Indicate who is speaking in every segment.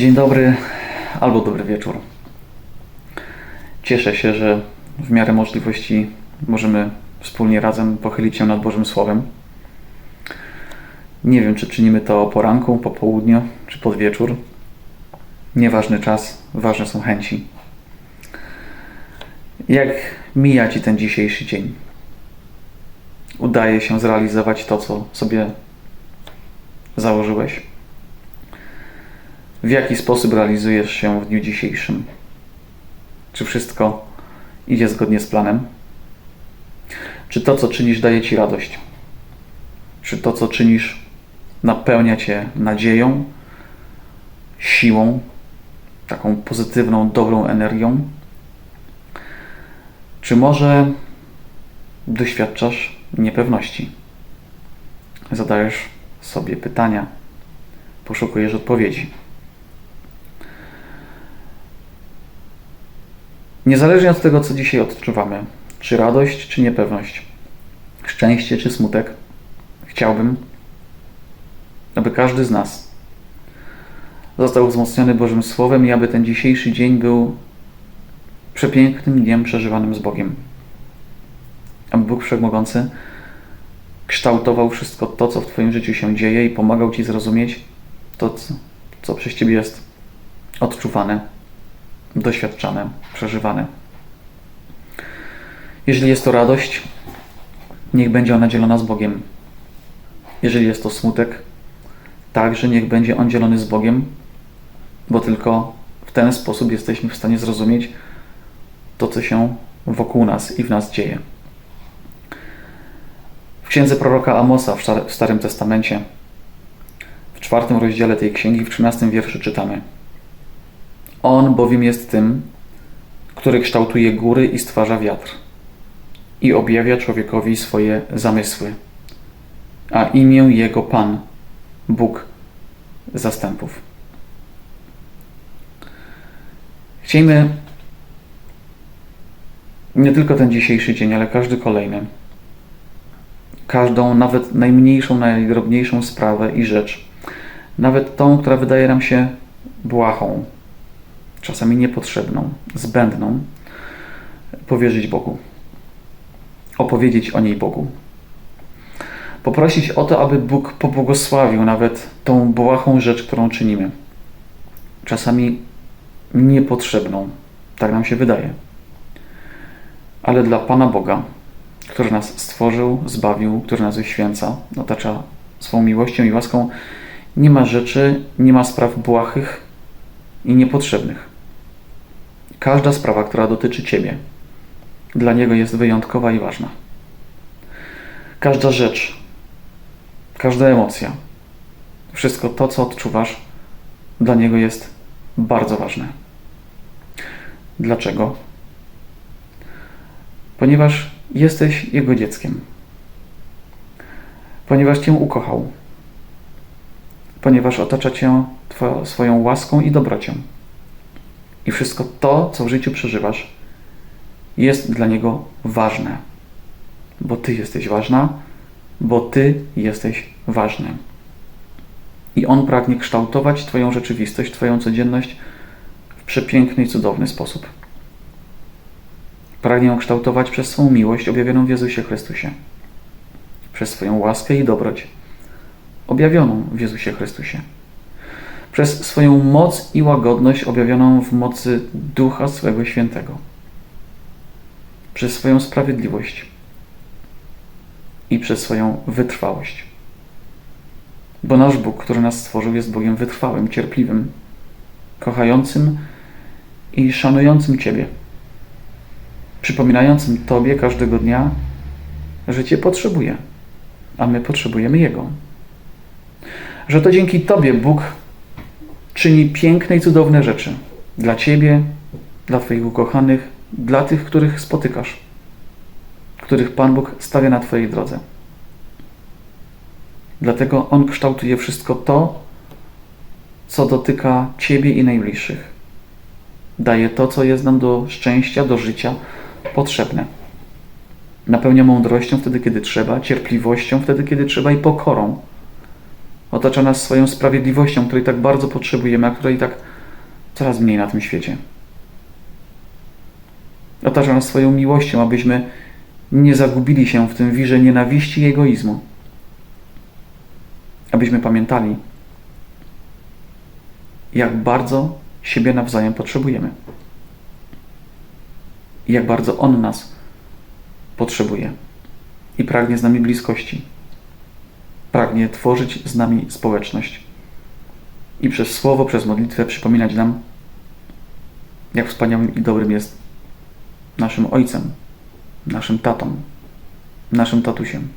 Speaker 1: Dzień dobry albo dobry wieczór. Cieszę się, że w miarę możliwości możemy wspólnie razem pochylić się nad Bożym Słowem. Nie wiem, czy czynimy to o poranku, po południu, czy pod wieczór. Nieważny czas, ważne są chęci. Jak mija Ci ten dzisiejszy dzień? Udaje się zrealizować to, co sobie założyłeś? W jaki sposób realizujesz się w dniu dzisiejszym? Czy wszystko idzie zgodnie z planem? Czy to, co czynisz, daje Ci radość? Czy to, co czynisz, napełnia Cię nadzieją, siłą, taką pozytywną, dobrą energią? Czy może doświadczasz niepewności? Zadajesz sobie pytania, poszukujesz odpowiedzi. Niezależnie od tego, co dzisiaj odczuwamy, czy radość, czy niepewność, szczęście, czy smutek, chciałbym, aby każdy z nas został wzmocniony Bożym Słowem i aby ten dzisiejszy dzień był przepięknym dniem przeżywanym z Bogiem. Aby Bóg Wszechmogący kształtował wszystko to, co w Twoim życiu się dzieje i pomagał Ci zrozumieć to, co- co przez Ciebie jest odczuwane, doświadczane, przeżywane. Jeżeli jest to radość, niech będzie ona dzielona z Bogiem. Jeżeli jest to smutek, także niech będzie on dzielony z Bogiem, bo tylko w ten sposób jesteśmy w stanie zrozumieć to, co się wokół nas i w nas dzieje. W księdze proroka Amosa w Starym Testamencie, w czwartym rozdziale tej księgi, w trzynastym wierszu czytamy: On bowiem jest tym, który kształtuje góry i stwarza wiatr i objawia człowiekowi swoje zamysły, a imię jego Pan, Bóg zastępów. Chciejmy nie tylko ten dzisiejszy dzień, ale każdy kolejny, każdą, nawet najmniejszą, najdrobniejszą sprawę i rzecz, nawet tą, która wydaje nam się błahą, czasami niepotrzebną, zbędną, powierzyć Bogu. Opowiedzieć o niej Bogu. Poprosić o to, aby Bóg pobłogosławił nawet tą błahą rzecz, którą czynimy. Czasami niepotrzebną, tak nam się wydaje. Ale dla Pana Boga, który nas stworzył, zbawił, który nas wyświęca, otacza swą miłością i łaską, nie ma rzeczy, nie ma spraw błahych i niepotrzebnych. Każda sprawa, która dotyczy Ciebie, dla Niego jest wyjątkowa i ważna. Każda rzecz, każda emocja, wszystko to, co odczuwasz, dla Niego jest bardzo ważne. Dlaczego? Ponieważ jesteś Jego dzieckiem. Ponieważ Cię ukochał. Ponieważ otacza Cię swoją łaską i dobrocią. I wszystko to, co w życiu przeżywasz, jest dla Niego ważne. Bo Ty jesteś ważna, bo Ty jesteś ważny. I On pragnie kształtować Twoją rzeczywistość, Twoją codzienność w przepiękny i cudowny sposób. Pragnie ją kształtować przez swą miłość objawioną w Jezusie Chrystusie, przez swoją łaskę i dobroć objawioną w Jezusie Chrystusie, przez swoją moc i łagodność objawioną w mocy Ducha swego Świętego, przez swoją sprawiedliwość i przez swoją wytrwałość. Bo nasz Bóg, który nas stworzył, jest Bogiem wytrwałym, cierpliwym, kochającym i szanującym Ciebie przypominającym Tobie każdego dnia, że Cię potrzebuje, a my potrzebujemy Jego. Że to dzięki Tobie Bóg czyni piękne i cudowne rzeczy dla Ciebie, dla Twoich ukochanych, dla tych, których spotykasz, których Pan Bóg stawia na Twojej drodze. Dlatego On kształtuje wszystko to, co dotyka Ciebie i najbliższych. Daje to, co jest nam do szczęścia, do życia, potrzebne. Napełnia mądrością wtedy, kiedy trzeba, cierpliwością wtedy, kiedy trzeba i pokorą. Otacza nas swoją sprawiedliwością, której tak bardzo potrzebujemy, a której tak coraz mniej na tym świecie. Otacza nas swoją miłością, abyśmy nie zagubili się w tym wirze nienawiści i egoizmu. Abyśmy pamiętali, jak bardzo siebie nawzajem potrzebujemy. I jak bardzo On nas potrzebuje i pragnie z nami bliskości. Pragnie tworzyć z nami społeczność i przez słowo, przez modlitwę przypominać nam, jak wspaniałym i dobrym jest naszym Ojcem, naszym tatą, naszym tatusiem.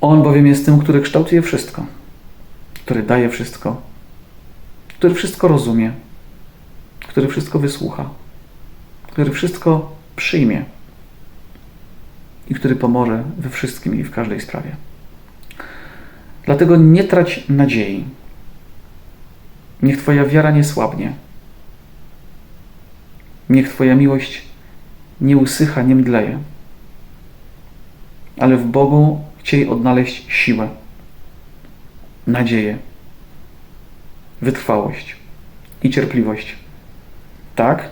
Speaker 1: On bowiem jest tym, który kształtuje wszystko, który daje wszystko, który wszystko rozumie, który wszystko wysłucha, który wszystko przyjmie i który pomoże we wszystkim i w każdej sprawie. Dlatego nie trać nadziei. Niech Twoja wiara nie słabnie. Niech Twoja miłość nie usycha, nie mdleje. Ale w Bogu chciej odnaleźć siłę, nadzieję, wytrwałość i cierpliwość. Tak,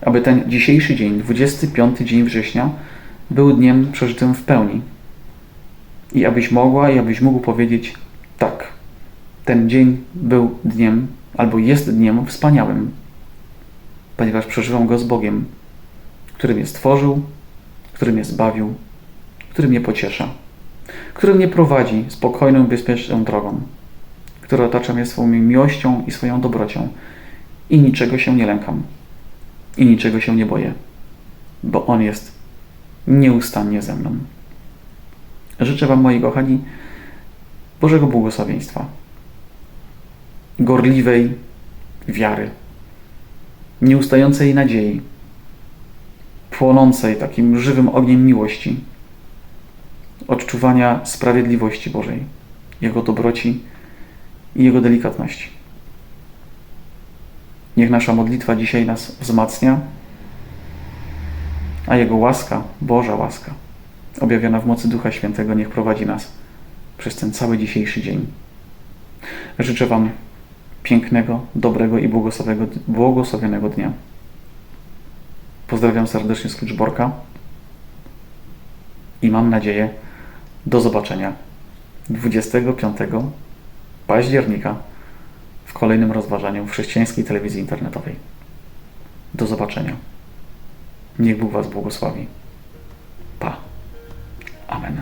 Speaker 1: aby ten dzisiejszy dzień, 25 dzień września, był dniem przeżytym w pełni. I abyś mogła i abyś mógł powiedzieć tak, ten dzień był dniem albo jest dniem wspaniałym, ponieważ przeżywam go z Bogiem, który mnie stworzył, który mnie zbawił, który mnie pociesza, który mnie prowadzi spokojną, bezpieczną drogą, który otacza mnie swoją miłością i swoją dobrocią i niczego się nie lękam i niczego się nie boję, bo On jest nieustannie ze mną. Życzę Wam, moi kochani, Bożego błogosławieństwa, gorliwej wiary, nieustającej nadziei, płonącej takim żywym ogniem miłości, odczuwania sprawiedliwości Bożej, Jego dobroci i Jego delikatności. Niech nasza modlitwa dzisiaj nas wzmacnia, a Jego łaska, Boża łaska, objawiona w mocy Ducha Świętego, niech prowadzi nas przez ten cały dzisiejszy dzień. Życzę Wam pięknego, dobrego i błogosławionego, dnia. Pozdrawiam serdecznie z Kluczborka i mam nadzieję do zobaczenia 25 października w kolejnym rozważaniu w chrześcijańskiej telewizji internetowej. Do zobaczenia. Niech Bóg Was błogosławi. Pa. Amen.